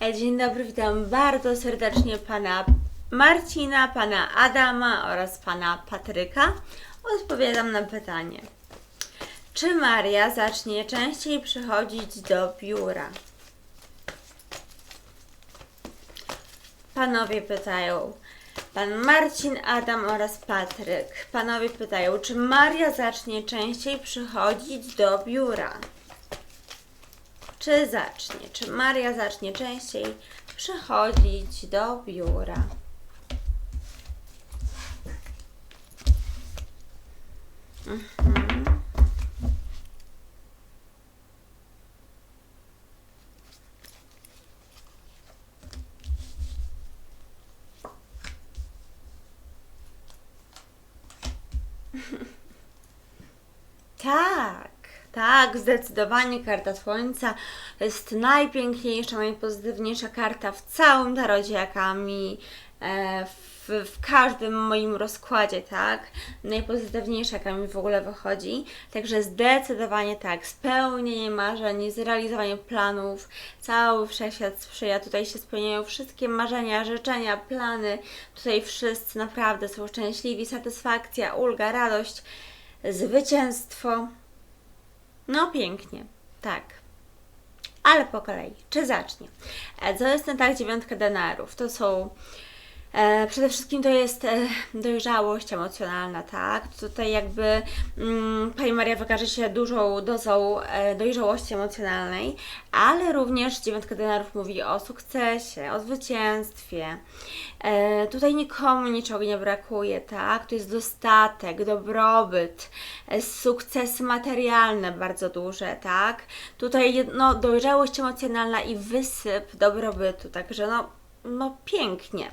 E, Dzień dobry, witam bardzo serdecznie pana Marcina, pana Adama oraz pana Patryka. Odpowiadam na pytanie. Czy Maria zacznie częściej przychodzić do biura? Panowie pytają. Pan Marcin, Adam oraz Patryk. Panowie pytają, czy Maria zacznie częściej przychodzić do biura? Czy zacznie? Czy Maria zacznie częściej przychodzić do biura? Mhm. Tak, zdecydowanie karta Słońca to jest najpiękniejsza, najpozytywniejsza karta w całym tarocie, jaka mi e, w, w każdym moim rozkładzie, tak? Najpozytywniejsza, jaka mi w ogóle wychodzi. Także zdecydowanie tak, spełnienie marzeń, zrealizowanie planów, cały wszechświat sprzyja. Tutaj się spełniają wszystkie marzenia, życzenia, plany. Tutaj wszyscy naprawdę są szczęśliwi, satysfakcja, ulga, radość, zwycięstwo. No pięknie, tak. Ale po kolei. Czy zacznie? E, Co jest ten tak dziewiątka denarów? To są E, przede wszystkim to jest e, dojrzałość emocjonalna, tak? Tutaj jakby mm, Pani Maria wykaże się dużą dozą e, dojrzałości emocjonalnej, ale również dziewiątka denarów mówi o sukcesie, o zwycięstwie. Tutaj nikomu niczego nie brakuje, tak? To jest dostatek, dobrobyt, sukcesy materialne bardzo duże, tak? Tutaj no, dojrzałość emocjonalna i wysyp dobrobytu, także no, no pięknie.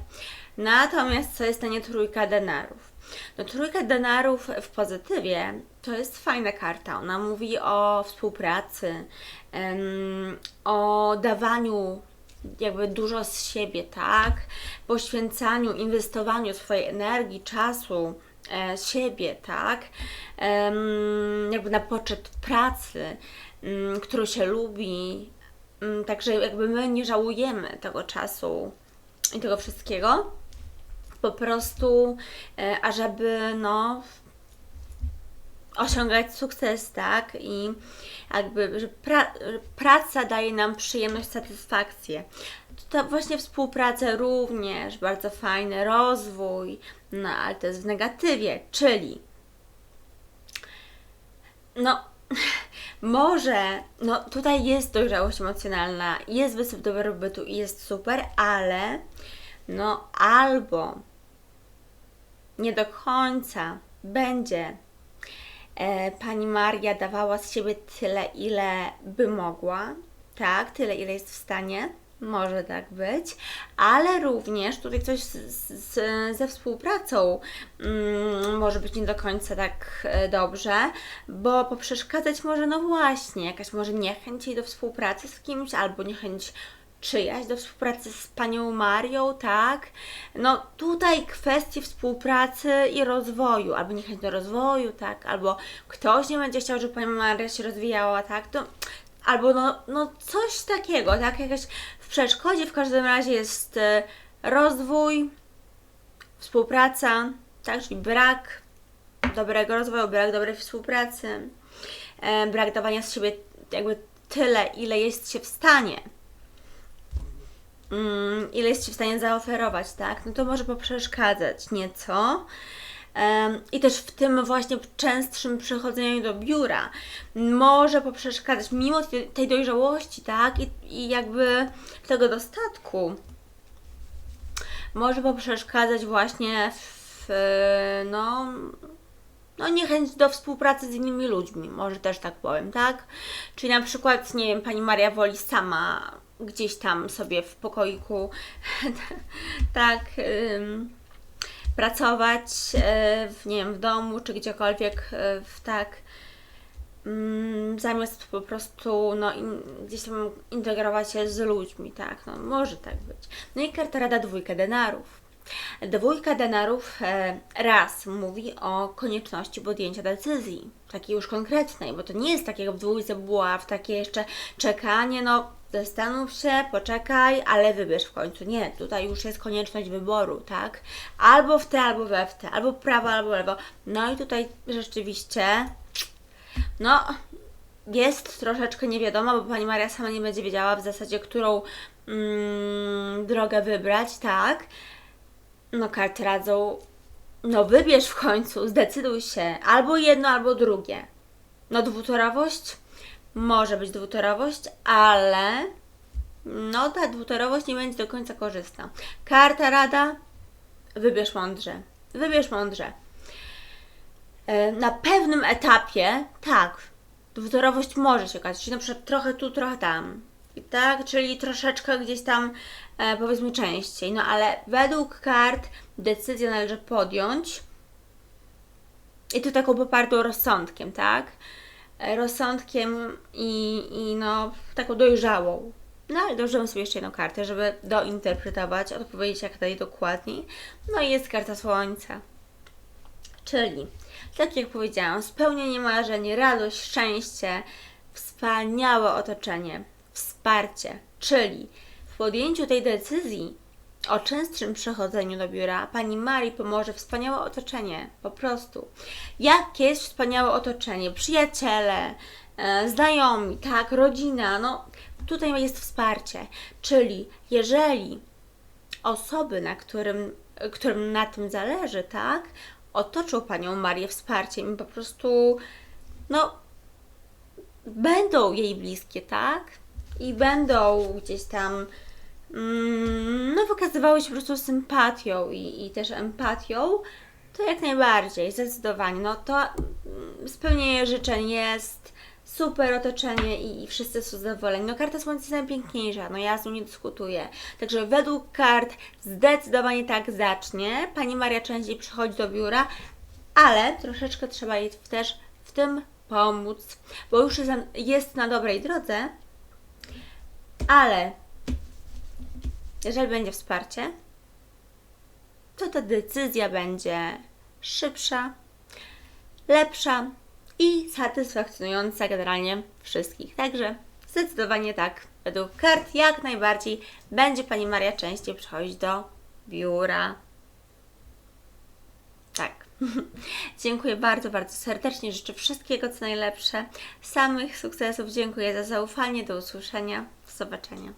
Natomiast co jest to nie trójka denarów? No trójka denarów w pozytywie to jest fajna karta. Ona mówi o współpracy, o dawaniu jakby dużo z siebie, tak? Poświęcaniu, inwestowaniu swojej energii, czasu, e, siebie, tak? Jakby na poczet pracy, mm, którą się lubi. Mm, Także jakby my nie żałujemy tego czasu i tego wszystkiego. Po prostu, e, ażeby no osiągać sukces, tak? I jakby, że pra, praca daje nam przyjemność, satysfakcję. To właśnie współpraca również bardzo fajny, rozwój, no ale to jest w negatywie, czyli no może, no tutaj jest dojrzałość emocjonalna, jest wysyp dobrobytu i jest super, ale no albo nie do końca będzie e, pani Maria dawała z siebie tyle, ile by mogła, tak, tyle, ile jest w stanie, może tak być, ale również tutaj coś z, z, ze współpracą mm, może być nie do końca tak e, dobrze, bo poprzeszkadzać może, no właśnie, jakaś może niechęć jej do współpracy z kimś, albo niechęć czyjaś do współpracy z panią Marią, tak? No tutaj kwestie współpracy i rozwoju, albo niechęć do rozwoju, tak? Albo ktoś nie będzie chciał, żeby pani Maria się rozwijała, tak? To, albo no, no coś takiego, tak? Jakaś w przeszkodzie w każdym razie jest e, rozwój, współpraca, tak? Czyli brak dobrego rozwoju, brak dobrej współpracy, e, brak dawania z siebie jakby tyle, ile jest się w stanie mm, ile jest w stanie zaoferować, tak? No to może poprzeszkadzać nieco. I też w tym właśnie częstszym przychodzeniu do biura może poprzeszkadzać, mimo tej- dojrzałości, tak? I, I jakby tego dostatku może poprzeszkadzać właśnie w, no, no niechęć do współpracy z innymi ludźmi, może też tak powiem, tak? Czyli na przykład, nie wiem, pani Maria woli sama gdzieś tam sobie w pokoiku tak pracować e, w, nie wiem, w domu czy gdziekolwiek e, w tak mm, zamiast po prostu no, in, gdzieś tam integrować się z ludźmi, tak, no może tak być. No i karta rada dwójka denarów. Dwójka denarów e, raz mówi o konieczności podjęcia decyzji, takiej już konkretnej, bo to nie jest tak jak w dwójce była, w takie jeszcze czekanie, no zastanów się, poczekaj, ale wybierz w końcu. Nie, tutaj już jest konieczność wyboru, tak? Albo w te, albo we w te, albo prawo, albo lewo. No i tutaj rzeczywiście, no, jest troszeczkę niewiadoma, bo Pani Maria sama nie będzie wiedziała w zasadzie, którą mm, drogę wybrać, tak? No, karty radzą, no wybierz w końcu, zdecyduj się, albo jedno, albo drugie. No, dwutorowość? Może być dwutorowość, ale no ta dwutorowość nie będzie do końca korzystna. Karta rada, wybierz mądrze. Wybierz mądrze. E, Na pewnym etapie, tak, dwutorowość może się okazać, czyli na przykład trochę tu, trochę tam. Tak, czyli troszeczkę gdzieś tam, e, powiedzmy, częściej. No ale według kart decyzję należy podjąć. I to taką popartą rozsądkiem, tak? E, Rozsądkiem i, i no, taką dojrzałą. No ale dołożymy sobie jeszcze jedną kartę, żeby dointerpretować, odpowiedzieć jak najdokładniej. No i jest karta Słońca. Czyli, tak jak powiedziałam, spełnienie marzeń, radość, szczęście, wspaniałe otoczenie, wsparcie. Czyli w podjęciu tej decyzji o częstszym przechodzeniu do biura Pani Marii pomoże wspaniałe otoczenie, po prostu. Jakie jest wspaniałe otoczenie? Przyjaciele, e, znajomi, tak, rodzina, no tutaj jest wsparcie. Czyli jeżeli osoby, na którym, którym na tym zależy, tak, otoczą Panią Marię wsparciem i po prostu, no, będą jej bliskie, tak? I będą gdzieś tam, no, wykazywały się po prostu sympatią i, i też empatią, to jak najbardziej, zdecydowanie. No to mm, spełnienie życzeń jest, super otoczenie i, i wszyscy są zadowoleni. No karta słońca jest najpiękniejsza, no ja z nią nie dyskutuję. Także według kart zdecydowanie tak zacznie. Pani Maria częściej przychodzi do biura, ale troszeczkę trzeba jej też w tym pomóc, bo już jest na dobrej drodze, ale jeżeli będzie wsparcie, to ta decyzja będzie szybsza, lepsza i satysfakcjonująca generalnie wszystkich. Także zdecydowanie tak. Według kart jak najbardziej będzie Pani Maria częściej przychodzić do biura. Tak. Dziękuję bardzo, bardzo serdecznie. Życzę wszystkiego co najlepsze. Samych sukcesów. Dziękuję za zaufanie. Do usłyszenia. Do zobaczenia.